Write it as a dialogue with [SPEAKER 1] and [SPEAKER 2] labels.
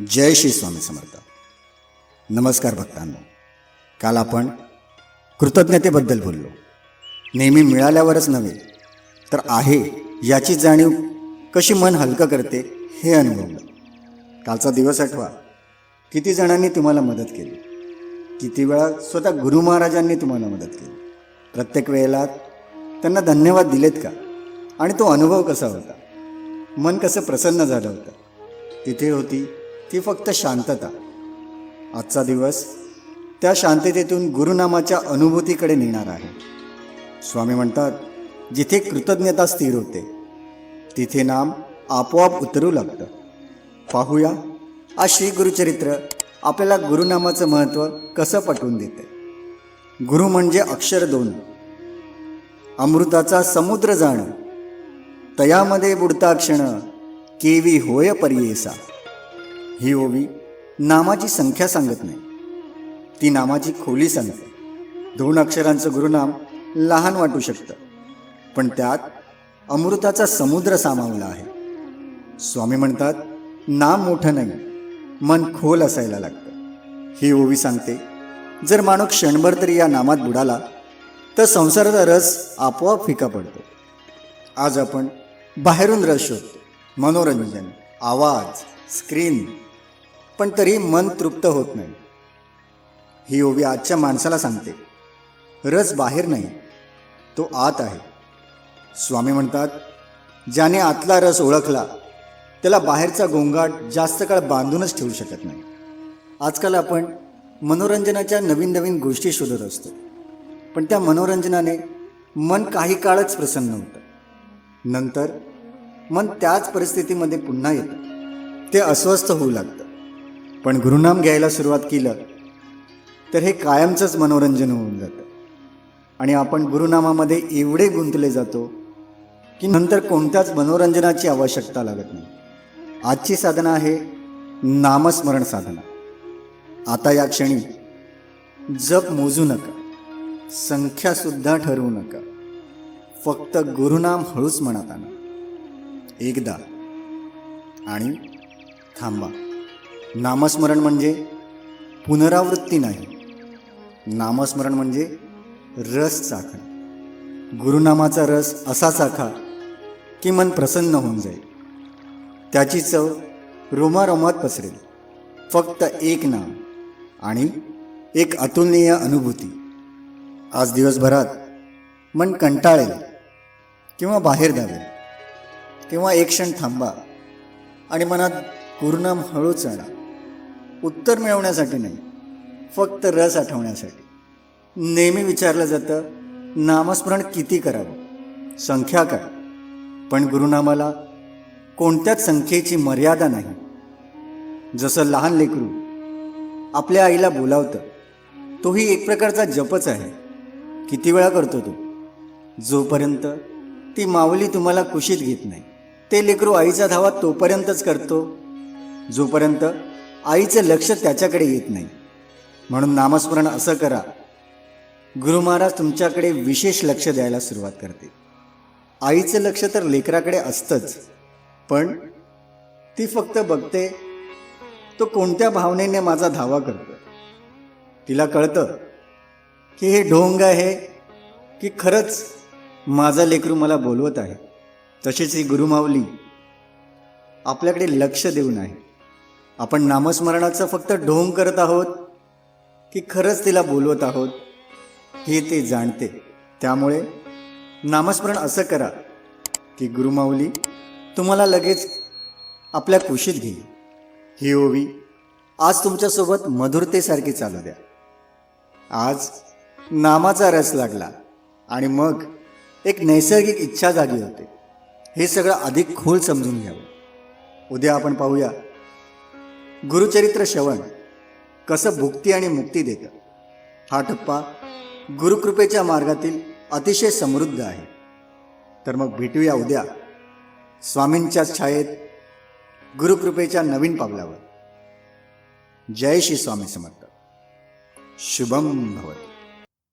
[SPEAKER 1] जय श्री स्वामी समर्थ. नमस्कार भक्तांनो. काल आपण कृतज्ञतेबद्दल बोललो. नेहमी मिळाल्यावरच नव्हे तर आहे याची जाणीव कशी मन हलकं करते हे अनुभवलं. कालचा दिवस आठवा. किती जणांनी तुम्हाला मदत केली? किती वेळा स्वतः गुरु महाराजांनी तुम्हाला मदत केली? प्रत्येक वेळेला त्यांना धन्यवाद दिलेत का? आणि तो अनुभव कसा होता? मन कसं प्रसन्न झालं होतं? तिथे होती ती फक्त शांतता. आजचा दिवस त्या शांततेतून गुरुनामाच्या अनुभूतीकडे नेणार आहे. स्वामी म्हणतात जिथे कृतज्ञता स्थिर होते तिथे नाम आपोआप उतरू लागतं. पाहूया आज श्री गुरुचरित्र आपल्याला गुरुनामाचं महत्त्व कसं पटवून देते? गुरु म्हणजे अक्षर दोन. अमृताचा समुद्र जाणं. तयामध्ये बुडता क्षण केवी होय पर्येसा. ही ओवी नामाची संख्या सांगत नाही. ती नामाची खोली सांगते. दोन अक्षरांचं गुरुनाम लहान वाटू शकतं. पण त्यात अमृताचा समुद्र सामावला आहे. स्वामी म्हणतात नाम मोठं नाही मन खोल असायला लागतं. ही ओवी सांगते जर माणूस क्षणभर तरी या नामात बुडाला तर संसाराचा रस आपोआप फिका पडतो. आज आपण बाहेरून रस शोधतो. मनोरंजन आवाज स्क्रीन पण तरी मन तृप्त होत नाही. ही ओवी आजच्या माणसाला सांगते. रस बाहेर नाही तो आत आहे. स्वामी म्हणतात ज्याने आतला रस ओळखला त्याला बाहेरचा गोंगाट जास्त काळ बांधूनच ठेवू शकत नाही. आजकाल आपण मनोरंजनाच्या नवीन नवीन गोष्टी शोधत असतो. पण त्या मनोरंजनाने मन काही काळच प्रसन्न होतं. नंतर मन त्याच परिस्थितीमध्ये पुन्हा येतं. ते अस्वस्थ होऊ लागतं. पण गुरुनाम घ्यायला सुरुवात केलं तर हे कायमचंच मनोरंजन होऊन जातं. आणि आपण गुरुनामामध्ये एवढे गुंतले जातो की नंतर कोणत्याच मनोरंजनाची आवश्यकता लागत नाही. आजची साधना आहे नामस्मरण साधना. आता या क्षणी जप मोजू नका संख्यासुद्धा ठरवू नका फक्त गुरुनाम हळूच म्हणत आणा. एकदा आणि थांबा. नामस्मरण म्हणजे पुनरावृत्ती नाही. नामस्मरण म्हणजे रस चाखण. गुरुनामाचा रस असा चाखा की मन प्रसन्न होऊन जाईल. त्याची चव रोमारोमात पसरेल. फक्त एक नाम आणि एक अतुलनीय अनुभूती. आज दिवसभरात मन कंटाळेल किंवा बाहेर धावेल किंवा एक क्षण थांबा आणि मनात गुरुनाम हळूच आणा. उत्तर मिळवण्यासाठी नाही फक्त रस आठवण्यासाठी. नेहमी विचारलं जातं नामस्मरण किती करावं? संख्या काय? पण गुरुनामाला कोणत्याच संख्येची मर्यादा नाही. जसं लहान लेकरू आपल्या आईला बोलावतं तोही एक प्रकारचा जपच आहे. किती वेळा करतो तो? जोपर्यंत ती माऊली तुम्हाला कुशीत घेत नाही. ते लेकरू आईचा धावा तोपर्यंतच करतो. जोपर्यंत आईचं लक्ष त्याच्याकडे येत नाही. म्हणून नामस्मरण असं करा. गुरु महाराज तुमच्याकडे विशेष लक्ष द्यायला सुरुवात करते आईचं लक्ष तर लेकराकडे असतंच. पण ती फक्त बघते तो कोणत्या भावनेने माझा धावा करतो तिला कळतं की हे ढोंग आहे की खरंच माझा लेकरू मला बोलवत आहे. तशीच ही गुरुमाऊली आपल्याकडे लक्ष देऊन आहे. आपण नामस्मरणाचं फक्त ढोंग करत आहोत की खरंच तिला बोलवत आहोत हे ते जाणते. त्यामुळे नामस्मरण असं करा की गुरुमाऊली तुम्हाला लगेच आपल्या कुशीत घेईल ही ओवी आज तुमच्यासोबत मधुरतेसारखी चालू द्या. आज नामाचा रस लागला आणि मग एक नैसर्गिक इच्छा जागी होते. हे सगळं अधिक खोल समजून घ्यावं. उद्या आपण पाहूया गुरुचरित्र श्रवण कसं भुक्ती आणि मुक्ती देतं? हा टप्पा गुरुकृपेच्या मार्गातील अतिशय समृद्ध आहे. तर मग भेटूया उद्या स्वामींच्या छायेत गुरुकृपेच्या नवीन पावलावर. जय श्री स्वामी समर्थ. शुभम भवती.